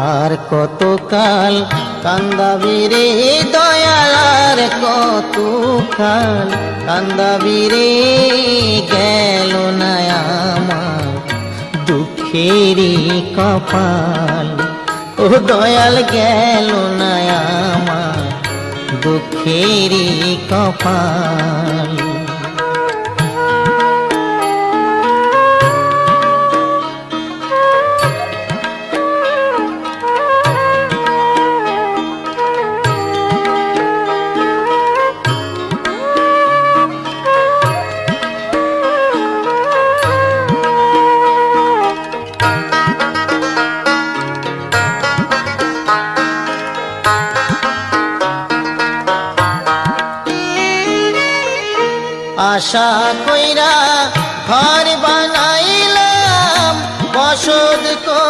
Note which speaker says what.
Speaker 1: আর কতকাল কান্দাবি রে কতকাল কান্দাবি রে গেল না আমার কপাল। ও দয়াল, গেল না আমার কপাল। আশা কইরা ঘর বানাইলাম বসত কর